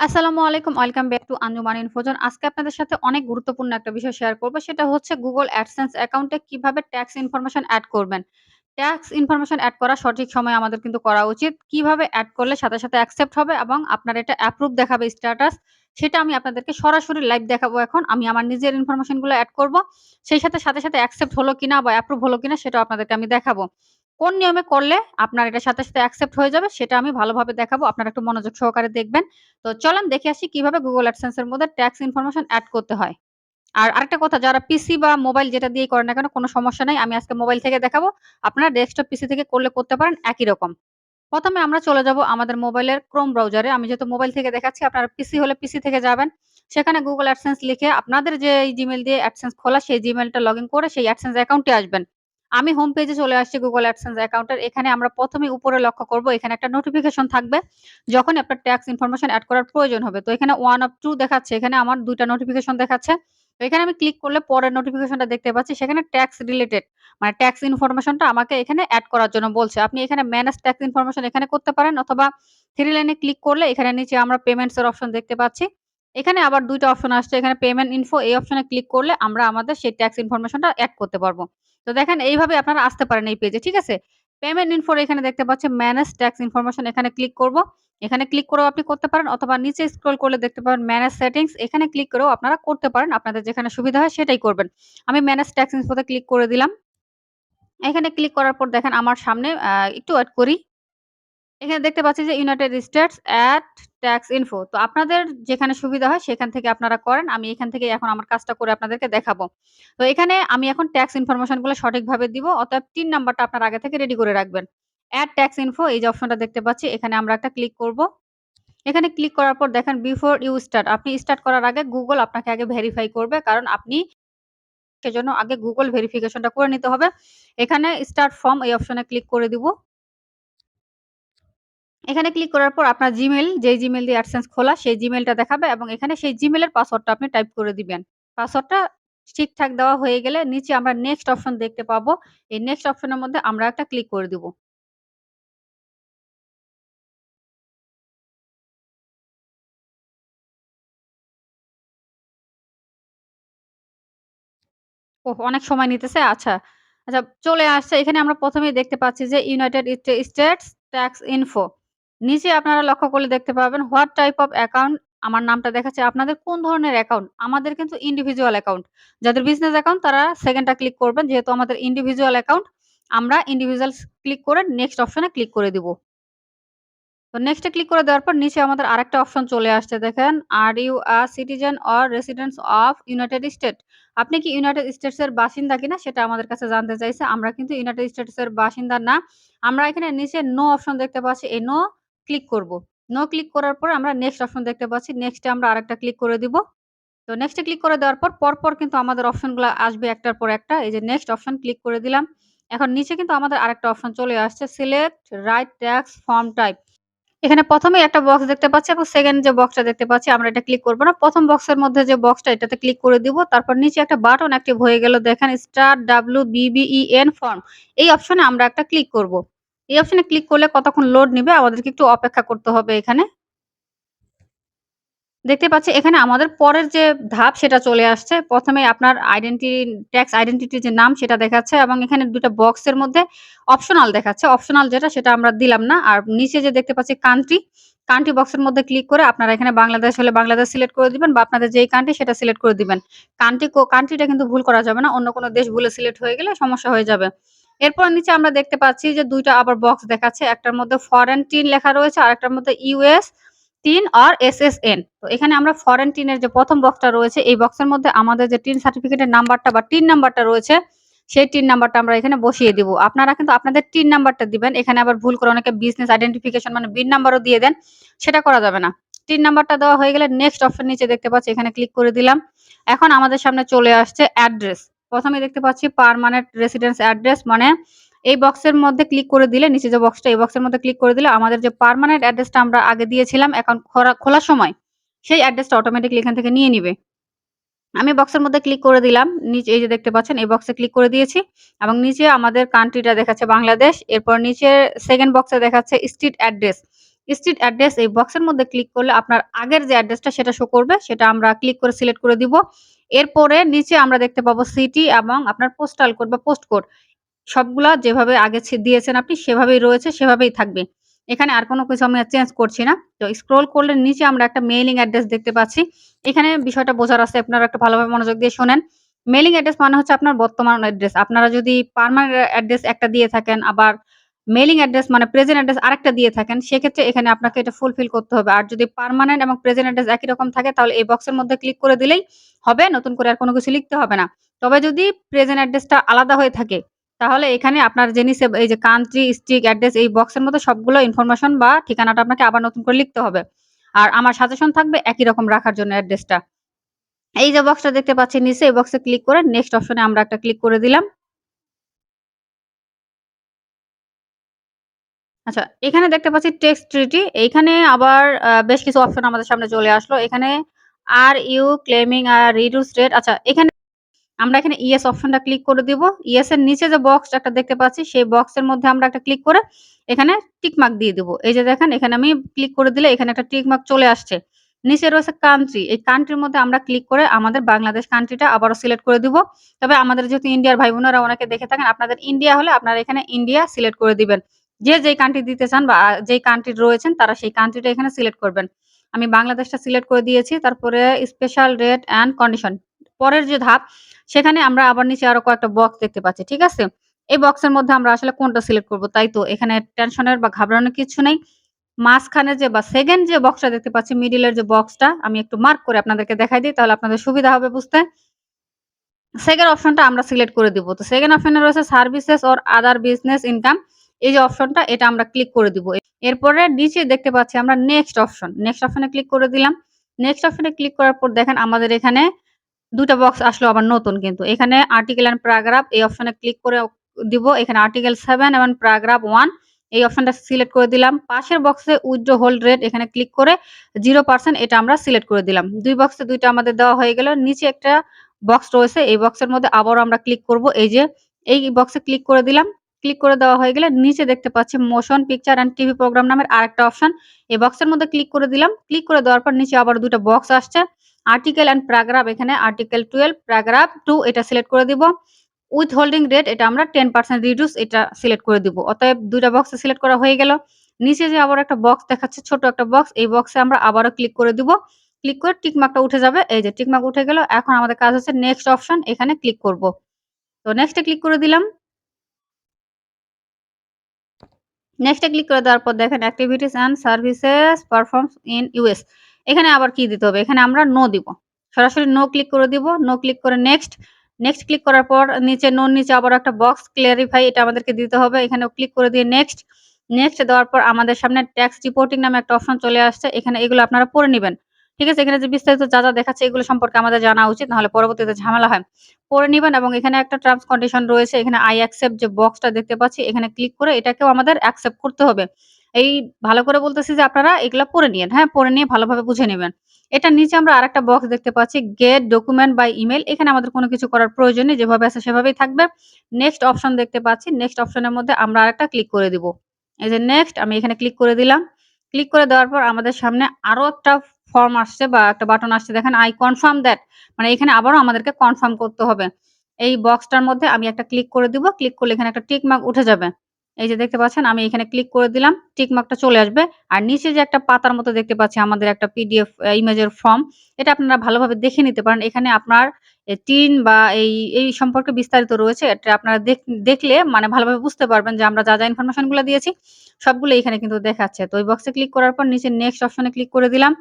আসসালামু আলাইকুম। Welcome back to Anjuman Infozone. আজকে আপনাদের সাথে অনেক গুরুত্বপূর্ণ একটা বিষয় শেয়ার করব। সেটা হচ্ছে Google AdSense অ্যাকাউন্টে কীভাবে ট্যাক্স ইনফরমেশন অ্যাড করবেন। ট্যাক্স ইনফরমেশন অ্যাড করা সঠিক সময়ে আমাদের কিন্তু করা উচিত। কীভাবে অ্যাড করলে সাথে, সাথে অ্যাকসেপ্ট হবে এবং আপনার এটা অ্যাপ্রুভ দেখাবে স্ট্যাটাস। সেটা আমি আপনাদেরকে সরাসরি লাইভ দেখাবো এখন। আমি আমার নিজের ইনফরমেশনগুলো এড করব। সেই সাথে, সাথে, সাথে অ্যাকসেপ্ট হলো কিনা বা অ্যাপ্রুভ হলো কিনা সেটাও আপনাদেরকে আমি দেখাবো। কোন নিয়মে করলে আপনার এটার সাথে, সাথে অ্যাকসেপ্ট হয়ে যাবে সেটা আমি ভালোভাবে দেখাবো। আপনারা একটু মনোযোগ সহকারে দেখবেন। তো চলেন দেখে আসি কীভাবে গুগল এর মধ্যে ট্যাক্স ইনফরমেশন অ্যাড করতে হয়। আর আরেকটা কথা যারা পিসি বা মোবাইল যেটা দিয়ে করেন না কেন কোনো সমস্যা নাই। আমি আজকে মোবাইল থেকে দেখাবো। আপনারা ডেস্কটপ পিসি থেকে করলে করতে পারেন একই রকম। প্রথমে আমরা চলে যাব আমাদের মোবাইলের Chrome ব্রাউজারে। আমি যেহেতু মোবাইল থেকে দেখাচ্ছি আপনারা পিসি হলে পিসি থেকে যাবেন। সেখানে গুগল অ্যাডসেন্স লিখে আপনাদের যে জিমেল দিয়ে AdSense খোলা সেই জিমেইলটা লগইন করে সেই AdSense অ্যাকাউন্টে আসবেন। আমি হোম পেজে চলে আসছি Google AdSense অ্যাকাউন্টের। এখানে আমরা প্রথমে উপরে লক্ষ্য করব, এখানে একটা নোটিফিকেশন থাকবে। যখনই আপনার ট্যাক্স ইনফরমেশন অ্যাড করার প্রয়োজন হবে। তো এখানে ওয়ান অফ টু দেখাচ্ছে। এখানে আমার দুইটা নোটিফিকেশন দেখাচ্ছে। তো এখানে আমি ক্লিক করলে পরের নোটিফিকেশনটা দেখতে পাচ্ছি। সেখানে ট্যাক্স রিলেটেড মানে ট্যাক্স ইনফরমেশনটা আমাকে এখানে অ্যাড করার জন্য বলছে। আপনি এখানে ম্যানেজ ট্যাক্স ইনফরমেশন এখানে করতে পারেন, অথবা 3 লাইনে ক্লিক করলে এখানে নিচে আমরা পেমেন্টস এর অপশন দেখতে পাচ্ছি। এখানে আবার দুইটা অপশন আসছে। এখানে পেমেন্ট ইনফো এই অপশনে ক্লিক করলে আমরা আমাদের সেই ট্যাক্স ইনফরমেশনটা অ্যাড করতে পারব। তো দেখেন এইভাবে আপনারা আসতে পারেন এই পেজে, ঠিক আছে? পেমেন্ট ইনফোর এখানে দেখতে পাচ্ছেন ম্যানেজ ট্যাক্স ইনফরমেশন এখানে ক্লিক করব। এখানে ক্লিক করেও আপনি করতে পারেন অথবা নিচে স্ক্রল করলে দেখতে পাবেন ম্যানেজ সেটিংস এখানে ক্লিক করেও আপনারা করতে পারেন। আপনাদের যেখানে সুবিধা হয় সেটাই করবেন। আমি ম্যানেজ ট্যাক্স ইনফোতে ক্লিক করে দিলাম। এখানে ক্লিক করার পর দেখেন আমার সামনে একটু ওয়েট করি। এখানে দেখতে পাচ্ছি যে United States add tax info. তো আপনাদের যেখানে সুবিধা হয় সেখান থেকে আপনারা করেন। আমি এখান থেকে এখন আমার কাজটা করে আপনাদেরকে দেখাবো। তো এখানে আমি এখন ট্যাক্স ইনফরমেশনগুলো সঠিকভাবে দিব। অতএব ৩ নাম্বারটা আপনার আগে থেকে রেডি করে রাখবেন। এড ট্যাক্স ইনফো এই যে অপশনটা দেখতে পাচ্ছি, এখানে আমরা একটা ক্লিক করব। এখানে ক্লিক করার পর দেখেন বিফোর ইউ স্টার্ট আপনি স্টার্ট করার আগে গুগল আপনাকে আগে ভেরিফাই করবে। কারণ আপনি সেজন্য আগে Google ভেরিফিকেশনটা করে নিতে হবে। এখানে স্টার্ট ফর্ম এই অপশনে ক্লিক করে দিব। এখানে ক্লিক করার পর আপনার জিমেল যেই জিমেল দিয়ে AdSense খোলা, সেই জিমেইলটা দেখাবে এবং এখানে সেই জিমেইলের পাসওয়ার্ডটা আপনি টাইপ করে দিবেন। পাসওয়ার্ডটা ঠিকঠাক দেওয়া হয়ে গেলে নিচে আমরা নেক্সট অপশন দেখতে পাবো। এই নেক্সট অপশনের মধ্যে আমরা একটা ক্লিক করে দিব। ওহ! অনেক সময় নিতেছে। আচ্ছা। আচ্ছা চলে আসছে। এখানে আমরা প্রথমেই দেখতে পাচ্ছি যে ইউনাইটেড স্টেটস ট্যাক্স ইনফো। নিচে আপনারা লক্ষ্য করলে দেখতে পাবেন হোয়াট টাইপ অফ অ্যাকাউন্ট আমার নামটা দেখাচ্ছে। আপনাদের কোন ধরনের অ্যাকাউন্ট? আমাদের কিন্তু ইন্ডিভিজুয়াল অ্যাকাউন্ট। যাদের বিজনেস অ্যাকাউন্ট তারা 2nd টা ক্লিক করবেন। যেহেতু আমাদের ইন্ডিভিজুয়াল অ্যাকাউন্ট আমরা ইন্ডিভিজুয়ালস ক্লিক করে নেক্সট অপশনে ক্লিক করে দিব। তো নেক্সট ক্লিক করে দেওয়ার পর নিচে আমাদের আরেকটা অপশন চলে আসছে দেখেন। Are you a citizen or residents of United State? আপনি কি ইউনাইটেড স্টেটস এর বাসিন্দা কিনা সেটা আমাদের কাছে জানতে চাইছে। আমরা কিন্তু ইউনাইটেড স্টেটস এর বাসিন্দা না। আমরা এখানে নিচে নো অপশন দেখতে পাচ্ছি। এই নো ক্লিক করব। নো ক্লিক করার পর আমরা নেক্সট অপশন দেখতে পাচ্ছি। নেক্সট আমরা আরেকটা ক্লিক করে দিব। তো নেক্সট ক্লিক করে দেওয়ার পর পরপর কিন্তু আমাদের অপশনগুলা আসবে একটার পর একটা। এই যে নেক্সট অপশন ক্লিক করে দিলাম। এখন নিচে কিন্তু আমাদের আরেকটা অপশন চলে আসছে select right tax form type. এখানে ১ম এই একটা বক্স দেখতে পাচ্ছি এবং সেকেন্ড যে বক্সটা দেখতে পাচ্ছি, আমরা এটা ক্লিক করব না। ১ম বক্সের মধ্যে যে বক্সটা এটাতে ক্লিক করে দিব। তারপর নিচে একটা বাটন অ্যাক্টিভ হয়ে গেল দেখেন স্টার WBBEN ফর্ম। এই অপশনে আমরা একটা ক্লিক করব। এই অপশনে ক্লিক করলে কতক্ষণ লোড নিবে আমাদেরকে একটু অপেক্ষা করতে হবে এখানে। দেখতে পাচ্ছি এখানে আমাদের পরের যে ধাপ সেটা চলে আসছে। প্রথমে আপনার আইডেন্টি ট্যাক্স আইডেন্টিটি যে নাম সেটা দেখাচ্ছে এবং এখানে ২ টা বক্সের মধ্যে অপশনাল দেখাচ্ছে। অপশনাল যেটা সেটা আমরা দিলাম না। আর নিচে যে দেখতে পাচ্ছি কান্ট্রি, কান্ট্রি বক্সের মধ্যে ক্লিক করে আপনারা এখানে বাংলাদেশ হলে বাংলাদেশ সিলেক্ট করে দিবেন বা আপনাদের যেই কান্ট্রি সেটা সিলেক্ট করে দিবেন। কান্ট্রি কান্ট্রিটা কিন্তু ভুল করা যাবে না। অন্য কোনো দেশ ভুলে সিলেক্ট হয়ে গেলে সমস্যা হয়ে যাবে। এরপর নিচে আমরা দেখতে পাচ্ছি যে দুইটা আবার বক্স দেখাচ্ছে। একটার মধ্যে ফরেন টিন লেখা রয়েছে, আরেকটার মধ্যে ইউএস টিন অর এসএসএন। তো এখানে আমরা ফরেন টিনের যে ১ম বক্সটা রয়েছে, এই বক্সের মধ্যে আমাদের যে টিন সার্টিফিকেটের নাম্বারটা বা টিন নাম্বারটা রয়েছে, সেই টিন নাম্বারটা আমরা এখানে বসিয়ে দিব। আপনারা কিন্তু আপনাদের টিন নাম্বারটা দিবেন। এখানে আবার ভুল করে অনেকে বিজনেস আইডেন্টিফিকেশন মানে বিন নাম্বারও দিয়ে দেন। সেটা করা যাবে না। টিন নাম্বারটা দেওয়া হয়ে গেলে নেক্সট অপশন নিচে দেখতে পাচ্ছি, এখানে ক্লিক করে দিলাম। এখন আমাদের সামনে চলে আসছে অ্যাড্রেস। ১ম এ দেখতে পাচ্ছি পার্মানেন্ট রেসিডেন্স অ্যাড্রেস মানে এই বক্সের মধ্যে ক্লিক করে দিলে, নিচে যে বক্সটা এই বক্সের মধ্যে ক্লিক করে দিলে আমাদের যে পার্মানেন্ট অ্যাড্রেসটা আমরা আগে দিয়েছিলাম অ্যাকাউন্ট খোলার সময়, সেই অ্যাড্রেসটা অটোমেটিক্যালি এখান থেকে নিয়ে নিবে। আমি বক্সের মধ্যে ক্লিক করে দিলাম। নিচে এই যে দেখতে পাচ্ছেন, এই বক্সে ক্লিক করে দিয়েছি, এবং নিচে আমাদের কান্ট্রিটা দেখাচ্ছে বাংলাদেশ। এরপর নিচে 2nd বক্সে দেখাচ্ছে স্ট্রিট অ্যাড্রেস। স্ট্রিট অ্যাড্রেস এই বক্সের মধ্যে ক্লিক করলে আপনার আগের যে অ্যাড্রেসটা সেটা শো করবে। সেটা আমরা ক্লিক করে সিলেক্ট করে দিব। এরপরে নিচে আমরা দেখতে পাবো সিটি এবং আপনার পোস্টাল কোড বা পোস্ট কোড। সবগুলা যেভাবে আগে দিয়েছেন আপনি সেভাবেই রয়েছে, সেভাবেই থাকবে। এখানে আর কোনো কিছু আমি চেঞ্জ করছি না। তো স্ক্রল করলে নিচে আমরা একটা মেইলিং অ্যাড্রেস দেখতে পাচ্ছি। এখানে বিষয়টা বোঝার আছে আপনারা একটা ভালোভাবে মনোযোগ দিয়ে শোনেন। মেইলিং অ্যাড্রেস মানে হচ্ছে আপনার বর্তমান অ্যাড্রেস। আপনারা যদি পার্মানেন্ট অ্যাড্রেস একটা দিয়ে থাকেন, আবার মেইলিং অ্যাড্রেস মানে প্রেজেন্ট অ্যাড্রেস আরেকটা দিয়ে থাকেন, সেক্ষেত্রে এখানে আপনাকে এটা ফুলফিল করতে হবে। আর যদি পার্মানেন্ট এবং প্রেজেন্ট অ্যাড্রেস একই রকম থাকে তাহলে এই বক্সের মধ্যে ক্লিক করে দিলেই হবে। নতুন করে আর কোনো কিছু লিখতে হবে না। তবে যদি প্রেজেন্ট অ্যাড্রেসটা আলাদা হয়ে থাকে, তাহলে এখানে আপনার নিচে এই যে কান্ট্রি, স্ট্রিট, অ্যাড্রেস এই বক্সের মধ্যে সবগুলো ইনফরমেশন বা ঠিকানাটা আপনাকে আবার নতুন করে লিখতে হবে। আর আমার সাজেশন থাকবে একই রকম রাখার জন্য অ্যাড্রেসটা। এই যে বক্সটা দেখতে পাচ্ছি নিচে এই বক্সে ক্লিক করে নেক্সট অপশনে আমরা একটা ক্লিক করে দিলাম। আচ্ছা, এখানে দেখতে পাচ্ছি টেক্সট ট্রিটি। এইখানে আবার বেশ কিছু অপশন আমাদের সামনে চলে আসলো। এখানে are you claiming a reduced rate আচ্ছা এখানে আমরা এখানে ইয়েস অপশনটা ক্লিক করে দিব। ইএস এর নিচে যে বক্সটা একটা দেখতে পাচ্ছি সেই বক্সের মধ্যে আমরা একটা ক্লিক করে এখানে টিক মার্ক দিয়ে দিব। এই যে দেখেন এখানে আমি ক্লিক করে দিলে এখানে একটা টিক মার্ক চলে আসছে। নিচে রয়েছে কান্ট্রি। এই কান্ট্রির মধ্যে আমরা ক্লিক করে আমাদের বাংলাদেশ কান্ট্রিটা আবারও সিলেক্ট করে দিব। তবে আমাদের যেহেতু ইন্ডিয়ার ভাই-বোনেরা অনেকে দেখে থাকেন, আপনাদের ইন্ডিয়া হলে আপনারা এখানে ইন্ডিয়া সিলেক্ট করে দিবেন। যে যেই কান্ট্রি দিতে চান বা যেই কান্ট্রি রয়েছেন তারা সেই কান্ট্রিটা এখানে সিলেক্ট করবেন। আমি বাংলাদেশটা সিলেক্ট করে দিয়েছি। তারপরে স্পেশাল রেট অ্যান্ড কন্ডিশন। পরের যে ধাপ, সেখানে আমরা আবার নিচে আরও কয়েকটা বক্স দেখতে পাচ্ছি। ঠিক আছে? এই বক্সের মধ্যে আমরা আসলে কোনটা সিলেক্ট করব? তাই তো এখানে টেনশনের বা ঘাবড়ানোর কিছু নেই। মাঝখানে যে বা সেকেন্ড যে বক্সটা দেখতে পাচ্ছি মিডল এর যে বক্সটা আমি একটু মার্ক করে আপনাদেরকে দেখাই দিই, তাহলে আপনাদের সুবিধা হবে বুঝতে। সেকেন্ড অপশনটা আমরা সিলেক্ট করে দিব। তো সেকেন্ড অপশনে রয়েছে services or other business income. এই যে অপশনটা, এটা আমরা ক্লিক করে দিব। এরপরে নিচে দেখতে পাচ্ছি আমরা নেক্সট অপশন। নেক্সট অপশনে ক্লিক করে দিলাম। নেক্সট অপশনে ক্লিক করার পর দেখেন আমাদের এখানে দুটা বক্স আসলো আবার নতুন কিন্তু। এখানে আর্টিকেল অ্যান্ড প্যারাগ্রাফ এই অপশনে ক্লিক করে দিব। এখানে আর্টিকেল সেভেন এবং প্যারাগ্রাফ ওয়ান এই অপশনটা সিলেক্ট করে দিলাম। পাশের বক্সে উইথড্র হোল্ড রেট এখানে ক্লিক করে জিরো পার্সেন্ট এটা আমরা সিলেক্ট করে দিলাম। দুই বক্সে ২ টা আমাদের দেওয়া হয়ে গেল। নিচে একটা বক্স রয়েছে। এই বক্সের মধ্যে আবারও আমরা ক্লিক করব। এই যে, এই বক্সে ক্লিক করে দিলাম। ক্লিক করে দেওয়া হয়ে গেলে নিচে দেখতে পাচ্ছি motion picture and TV programme নামের আরেকটা অপশন। এই বক্সের মধ্যে ক্লিক করে দিলাম। ক্লিক করে দেওয়ার পর নিচে আবার দুটো বক্স আসছে। আর্টিকেল অ্যান্ড প্যারাগ্রাফ এখানে আর্টিকেল 12 প্যারাগ্রাফ টু এটা সিলেক্ট করে দিব। উইথ হোল্ডিং রেট এটা আমরা 10% রিডিউস এটা সিলেক্ট করে দিব। অতএব ২ টা বক্স সিলেক্ট করা হয়ে গেল। নিচে যে আবার একটা বক্স দেখাচ্ছে, ছোট একটা বক্স এই বক্সে আমরা আবারও ক্লিক করে দিব। ক্লিক করে টিক মার্কটা উঠে যাবে। এই যে টিক মার্ক উঠে গেল। এখন আমাদের কাজ হচ্ছে নেক্সট অপশন এখানে ক্লিক করব। তো নেক্সট ক্লিক করে দিলাম। নেক্সট ক্লিক করে দেওয়ার পর দেখেন activities and services performs in US. এখানে আবার কি দিতে হবে? এখানে আমরা নো দিব। সরাসরি নো ক্লিক করে দিব। নো ক্লিক করে নেক্সট। নেক্সট ক্লিক করার পর নিচে নোর নিচে আবার একটা বক্স ক্লিয়ারিফাই এটা আমাদেরকে দিতে হবে। এখানে ক্লিক করে দিয়ে নেক্সট। নেক্সট দেওয়ার পর আমাদের সামনে ট্যাক্স রিপোর্টিং নামে একটা অপশন চলে আসছে। এখানে এগুলো আপনারা পড়ে নিবেন। ঠিক আছে? এখানে যে বিস্তারিত যা, যা দেখাচ্ছে এগুলো সম্পর্কে আমাদের জানা উচিত। নাহলে পরবর্তীতে ঝামেলা হয়। পড়ে নিবেন এবং এখানে একটা টার্মস কন্ডিশন রয়েছে। এখানে আই অ্যাকসেপ্ট যে বক্সটা দেখতে পাচ্ছি এখানে ক্লিক করে এটাকেও আমাদের অ্যাকসেপ্ট করতে হবে। এই ভালো করে বলতেছি যে আপনারা এগুলো পড়ে নিয়েন। হ্যাঁ? পড়ে নিয়ে ভালোভাবে বুঝে নিবেন। এটার নিচে আমরা আরেকটা বক্স দেখতে পাচ্ছি গেট ডকুমেন্ট বাই ইমেইল। এখানে আমাদের কোনো কিছু করার প্রয়োজন নেই। যেভাবে আছে সেভাবেই থাকবে। নেক্সট অপশন দেখতে পাচ্ছি। নেক্সট অপশনের মধ্যে আমরা আরেকটা ক্লিক করে দিব। এই যে নেক্সট আমি এখানে ক্লিক করে দিলাম। ক্লিক করে দেওয়ার পর আমাদের সামনে আরও একটা ফর্ম আসছে বা একটা বাটন আসছে দেখেন আই কনফার্ম দ্যাট মানে এখানে আবারও আমাদেরকে কনফার্ম করতে হবে। এই বক্সটার মধ্যে আমি একটা ক্লিক করে দিব। ক্লিক করলে এখানে একটা টিক মার্ক উঠে যাবে। এই যে দেখতে পাচ্ছেন আমি এখানে ক্লিক করে দিলাম। টিক মার্কটা চলে আসবে। আর নিচে যে একটা পাতার মতো দেখতে পাচ্ছি আমাদের একটা পিডিএফ ইমেজের ফর্ম। এটা আপনারা ভালোভাবে দেখে নিতে পারেন। এখানে আপনার টিন বা এই, এই সম্পর্কে বিস্তারিত রয়েছে। এটা আপনারা দেখ দেখলে মানে ভালোভাবে বুঝতে পারবেন যে আমরা যা, যা ইনফরমেশনগুলা দিয়েছি সবগুলো এখানে কিন্তু দেখাচ্ছে। তো ওই বক্সে ক্লিক করার পর নিচে নেক্সট অপশনে ক্লিক করে দিলাম।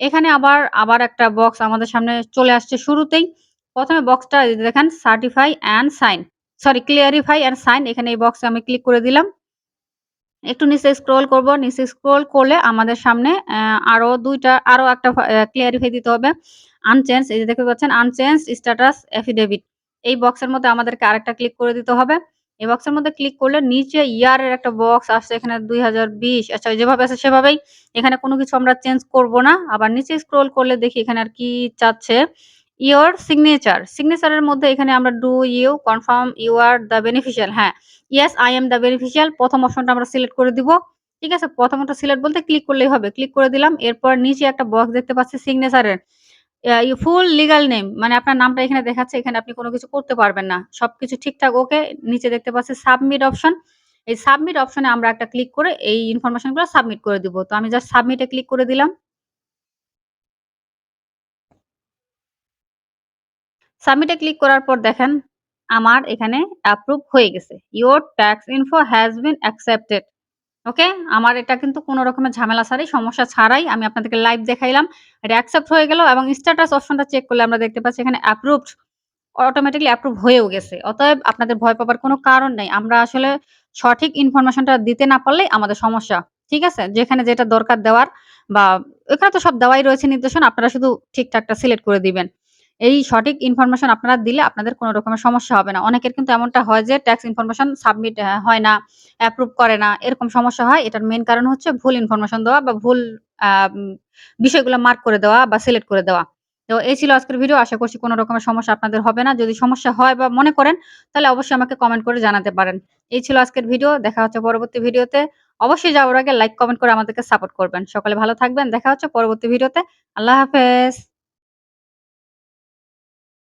এখানে আবার, আবার একটা বক্স আমাদের সামনে চলে আসছে শুরুতেই। ১ম এ বক্সটা দেখেন certify and sign sorry clarify and sign এখানে এই বক্সে আমি ক্লিক করে দিলাম। একটু নিচে স্ক্রল করব। নিচে স্ক্রল করলে আমাদের সামনে আরও ২ টা আরও একটা ক্লিয়ারিফাই দিতে হবে। আনচেঞ্জ এই যে দেখতে পাচ্ছেন আনচেঞ্জ স্ট্যাটাস এফিডেভিট। এই বক্সের মধ্যে আমাদেরকে আরেকটা ক্লিক করে দিতে হবে। এই বক্সের মধ্যে ক্লিক করলে নিচে ইয়ার এর একটা বক্স আসছে এখানে ২০২০ আচ্ছা যেভাবে আছে সেভাবেই। এখানে কোনো কিছু আমরা চেঞ্জ করব না। আবার নিচে স্ক্রল করলে দেখি এখানে আর কি চাচ্ছে। Your signature. সিগনেচার এর মধ্যে এখানে আমরা do you confirm you are the beneficial হ্যাঁ, yes I am the beneficial ১ম অপশনটা আমরা সিলেক্ট করে দিব। ঠিক আছে? প্রথমটা সিলেক্ট বলতে ক্লিক করলেই হবে। ক্লিক করে দিলাম। এরপর নিচে একটা বক্স দেখতে পাচ্ছি সিগনেচারের। ফুল লিগ্যাল নেম মানে আপনার নামটা এখানে দেখাচ্ছে। এখানে আপনি কোনো কিছু করতে পারবেন না। সবকিছু ঠিকঠাক ওকে। নিচে দেখতে পাচ্ছি সাবমিট অপশন। এই সাবমিট অপশনে আমরা একটা ক্লিক করে এই ইনফরমেশনগুলো সাবমিট করে দিব। তো আমি জাস্ট সাবমিট ক্লিক করে দিলাম। সাবমিট ক্লিক করার পর দেখেন, আমার এখানে অ্যাপ্রুভ হয়ে গেছে। Your tax info has been accepted. Okay? আমার এটা কিন্তু কোনো রকমের ঝামেলা ছাড়াই, সমস্যা ছাড়াই আমি আপনাদেরকে লাইভ দেখাইলাম। এটা অ্যাকসেপ্ট হয়ে গেল এবং স্ট্যাটাস অপশনটা চেক করলে আমরা দেখতে পাচ্ছি এখানে অ্যাপ্রুভড অটোমেটিক্যালি অ্যাপ্রুভ হয়েও গেছে। অতএব আপনাদের ভয় পাবার কোনো কারণ নেই আমরা আসলে সঠিক ইনফরমেশনটা দিতে না পারলেই আমাদের সমস্যা। ঠিক আছে? যেখানে যেটা দরকার দেওয়ার বা এখানে তো সব দেওয়াই রয়েছে নির্দেশন আপনারা শুধু ঠিকঠাকটা সিলেক্ট করে দিবেন। এই সঠিক ইনফরমেশন আপনারা দিলে আপনাদের কোনো রকমের সমস্যা হবে না। অনেকের কিন্তু এমনটা হয় যে ট্যাক্স ইনফরমেশন সাবমিট হয় না, অ্যাপ্রুভ করে না। এরকম সমস্যা হয়। এটার মেন কারণ হচ্ছে ভুল ইনফরমেশন দেওয়া বা ভুল বিষয়গুলো মার্ক করে দেওয়া বা সিলেক্ট করে দেওয়া। তো এই ছিল আজকের ভিডিও। আশা করছি কোনো রকমের সমস্যা আপনাদের হবে না। যদি সমস্যা হয় বা মনে করেন তাহলে অবশ্যই আমাকে কমেন্ট করে জানাতে পারেন। এই ছিল আজকের ভিডিও। দেখা হচ্ছে পরবর্তী ভিডিওতে। অবশ্যই যাওয়ার আগে লাইক, কমেন্ট করে আমাদেরকে সাপোর্ট করবেন। সকলে ভালো থাকবেন। দেখা হচ্ছে পরবর্তী ভিডিওতে। আল্লাহ হাফেজ।